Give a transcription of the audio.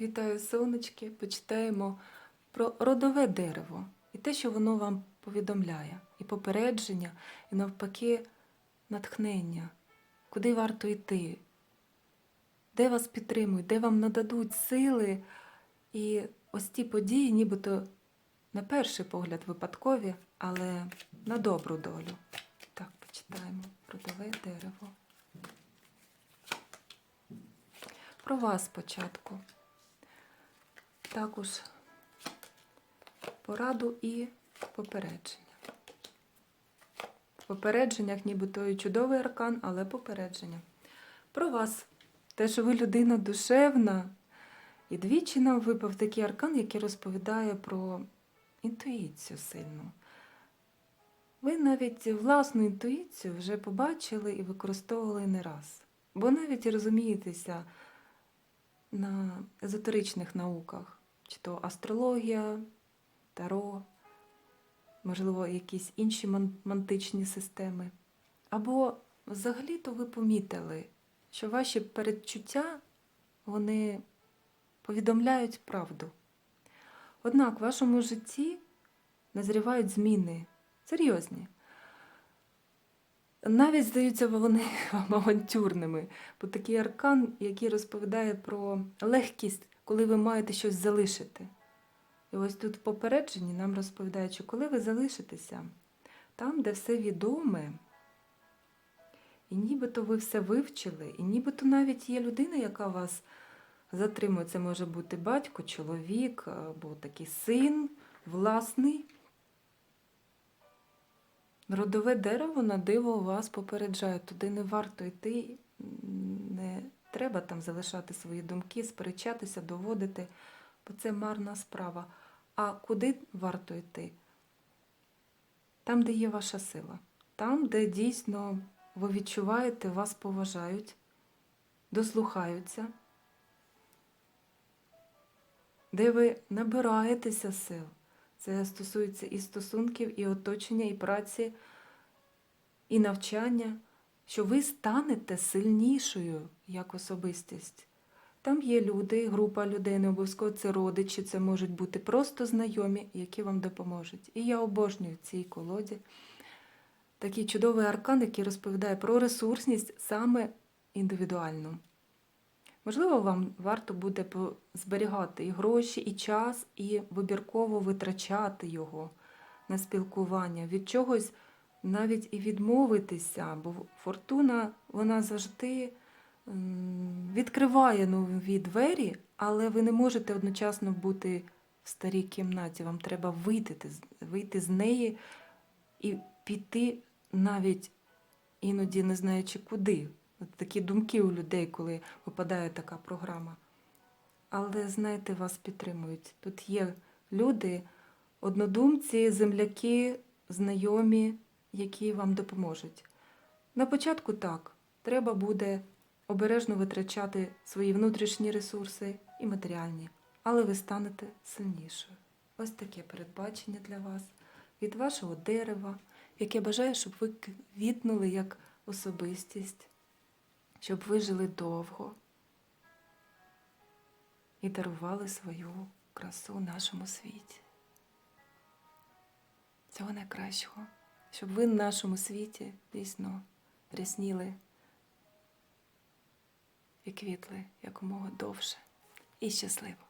Вітаю, сонечки! Почитаємо про родове дерево і те, що воно вам повідомляє, і попередження, і навпаки натхнення, куди варто йти, де вас підтримують, де вам нададуть сили. І ось ті події, нібито на перший погляд випадкові, але на добру долю. Так, почитаємо родове дерево. Про вас спочатку. Також пораду і попередження. В попередженнях нібито і чудовий аркан, але попередження. Про вас. Те, що ви людина душевна. І двічі нам випав такий аркан, який розповідає про інтуїцію сильну. Ви навіть власну інтуїцію вже побачили і використовували не раз. Бо навіть розумієтеся на езотеричних науках, чи то астрологія, таро, можливо, якісь інші мантичні системи. Або взагалі-то ви помітили, що ваші передчуття вони повідомляють правду. Однак в вашому житті назрівають зміни серйозні. Навіть здаються вони авантюрними, бо такий аркан, який розповідає про легкість, коли ви маєте щось залишити. І ось тут в попередженні нам розповідають, що коли ви залишитеся там, де все відоме, і нібито ви все вивчили, і нібито навіть є людина, яка вас затримує. Це може бути батько, чоловік або такий син, власний. Родове дерево на диво вас попереджає. Туди не варто йти, не треба там залишати свої думки, сперечатися, доводити, бо це марна справа. А куди варто йти? Там, де є ваша сила, там, де дійсно ви відчуваєте, вас поважають, дослухаються, де ви набираєтеся сил. Це стосується і стосунків, і оточення, і праці, і навчання, що ви станете сильнішою як особистість. Там є люди, група людей, не обов'язково це родичі, це можуть бути просто знайомі, які вам допоможуть. І я обожнюю в цій колоді такий чудовий аркан, який розповідає про ресурсність саме індивідуальну. Можливо, вам варто буде зберігати і гроші, і час, і вибірково витрачати його на спілкування, від чогось навіть і відмовитися, бо фортуна вона завжди відкриває нові двері, але ви не можете одночасно бути в старій кімнаті. Вам треба вийти, вийти з неї і піти навіть іноді не знаючи куди. От такі думки у людей, коли випадає така програма. Але знаєте, вас підтримують. Тут є люди, однодумці, земляки, знайомі, які вам допоможуть. На початку так, треба буде обережно витрачати свої внутрішні ресурси і матеріальні, але ви станете сильнішою. Ось таке передбачення для вас від вашого дерева, яке бажає, щоб ви квітнули як особистість щоб ви жили довго і дарували свою красу нашому світі. Всього найкращого, щоб ви в нашому світі дійсно рясніли і квітли якомога довше і щасливо.